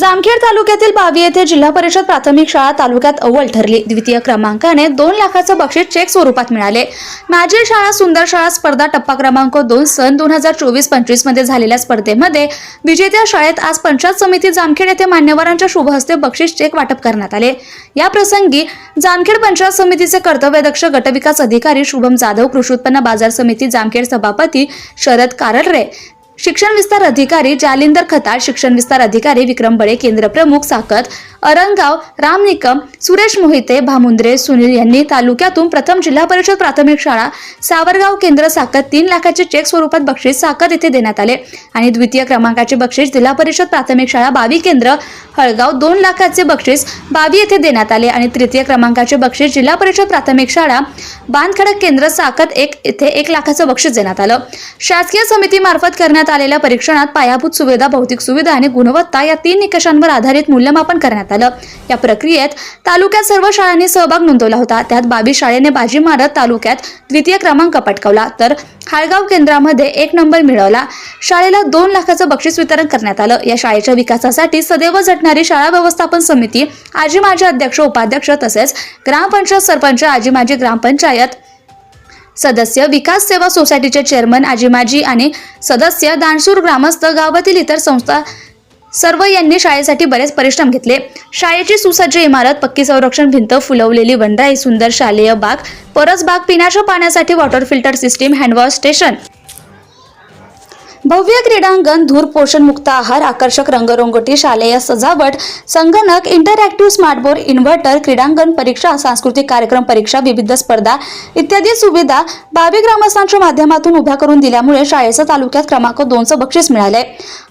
जामखेड तालुक्यातील बावी येथे जिल्हा परिषद प्राथमिक शाळा तालुक्यात अव्वल ठरली. द्वितीय क्रमांकाने दोन लाखाचं बक्षीस चेक स्वरूपात मिळाले. माझी शाळा सुंदर शाळा स्पर्धा टप्पा क्रमांक दोन सन दोन हजार चोवीस पंचवीसमध्ये झालेल्या स्पर्धेमध्ये विजेत्या शाळेत आज पंचायत समिती जामखेड येथे मान्यवरांच्या शुभहस्ते बक्षीस चेक वाटप करण्यात आले. या प्रसंगी जामखेड पंचायत समितीचे कर्तव्यदक्ष गटविकास अधिकारी शुभम जाधव कृषी उत्पन्न बाजार समिती जामखेड सभापती शरद कारलरे शिक्षण विस्तार अधिकारी जालिंदर खताळ शिक्षण विस्तार अधिकारी विक्रम बळे केंद्र प्रमुख साकत अरणगाव राम निकम सुरेश मोहिते भामुंद्रे सुनील यांनी तालुक्यातून प्रथम जिल्हा परिषद प्राथमिक शाळा सावरगाव केंद्र साकत तीन लाखाचे चेक स्वरूपात बक्षीस साकत येथे देण्यात आले. आणि द्वितीय क्रमांकाचे बक्षीस जिल्हा परिषद प्राथमिक शाळा बावी केंद्र हळगाव दोन लाखाचे बक्षीस बावी येथे देण्यात आले. आणि तृतीय क्रमांकाचे बक्षीस जिल्हा परिषद प्राथमिक शाळा बांधखडक केंद्र साकत एक येथे एक लाखाचं बक्षीस देण्यात आलं. शासकीय समितीमार्फत करण्यात आलेल्या परीक्षणात पायाभूत सुविधा भौतिक सुविधा आणि गुणवत्ता या तीन निकषांवर आधारित मूल्यमापन करण्यात आलं. या प्रक्रियेत तालुक्यात सर्व शाळांनी सहभाग नोंदवला होता. त्यात बावीस शाळेने बाजी मारत तालुक्यात द्वितीय क्रमांक पटकावला. तर हाळगाव केंद्रामध्ये एक नंबर मिळवला. शाळेला दोन लाखाचं बक्षीस वितरण करण्यात आलं. या शाळेच्या विकासासाठी सदैव झटणारी शाळा व्यवस्थापन समिती आजी माजी अध्यक्ष उपाध्यक्ष तसेच ग्रामपंचायत सरपंच आजी माजी ग्रामपंचायत सदस्य विकास सेवा सोसायटीचे चेअरमन आजीमाजी आणि सदस्य दानशूर ग्रामस्थ गावातील इतर संस्था सर्व यांनी शाळेसाठी बरेच परिश्रम घेतले. शाळेची सुसज्ज इमारत पक्की संरक्षण भिंत फुलवलेली वनराई सुंदर शालेय बाग परसबाग पिण्याच्या पाण्यासाठी water filter system handwash station भव्य क्रीडांगण धूर पोषण मुक्त आहार आकर्षक रंगरंगोटी शालेय सजावट संगणक इंटरॅक्टिव्ह स्मार्ट बोर्ड इन्व्हर्टर क्रीडांगण परीक्षा सांस्कृतिक कार्यक्रम परीक्षा विविध स्पर्धा इत्यादी सुविधा बावी ग्रामस्थांच्या माध्यमातून उभ्या करून दिल्यामुळे शाळेचा तालुक्यात क्रमांक दोनचं बक्षीस मिळाले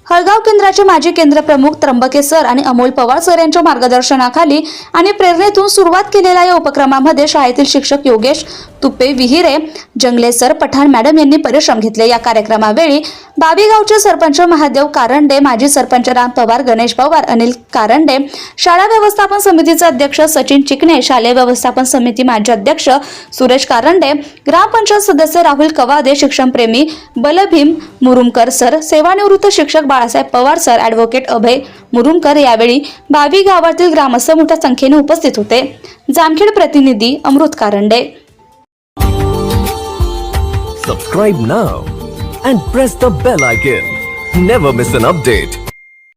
हळगाव केंद्राचे माजी केंद्र प्रमुख त्र्यंबके सर आणि अमोल पवार सर यांच्या मार्गदर्शनाखाली आणि प्रेरणेतून सुरुवात केलेल्या या उपक्रमामध्ये शाळेतील शिक्षक योगेश तुपे विहिरे जंगले सर पठाण मॅडम यांनी परिश्रम घेतले. या कार्यक्रमावेळी बाबीगावचे सरपंच महादेव कारंडे माजी सरपंच राम पवार गणेश पवार अनिल कारंडे शाळा व्यवस्थापन समितीचे अध्यक्ष सचिन चिकणे शालेय व्यवस्थापन समिती माजी अध्यक्ष सुरेश कारंडे ग्रामपंचायत सदस्य राहुल कवादे शिक्षणप्रेमी बलभीम मुरुमकर सर सेवानिवृत्त शिक्षक बाळासाहेब पवार सर ॲडव्होकेट अभय मुरुमकर यावेळी बावी गावातील ग्रामस्थ मोठ्या संख्येने उपस्थित होते. जामखेड प्रतिनिधी Amrut Karande. Subscribe now and press the bell icon never miss an update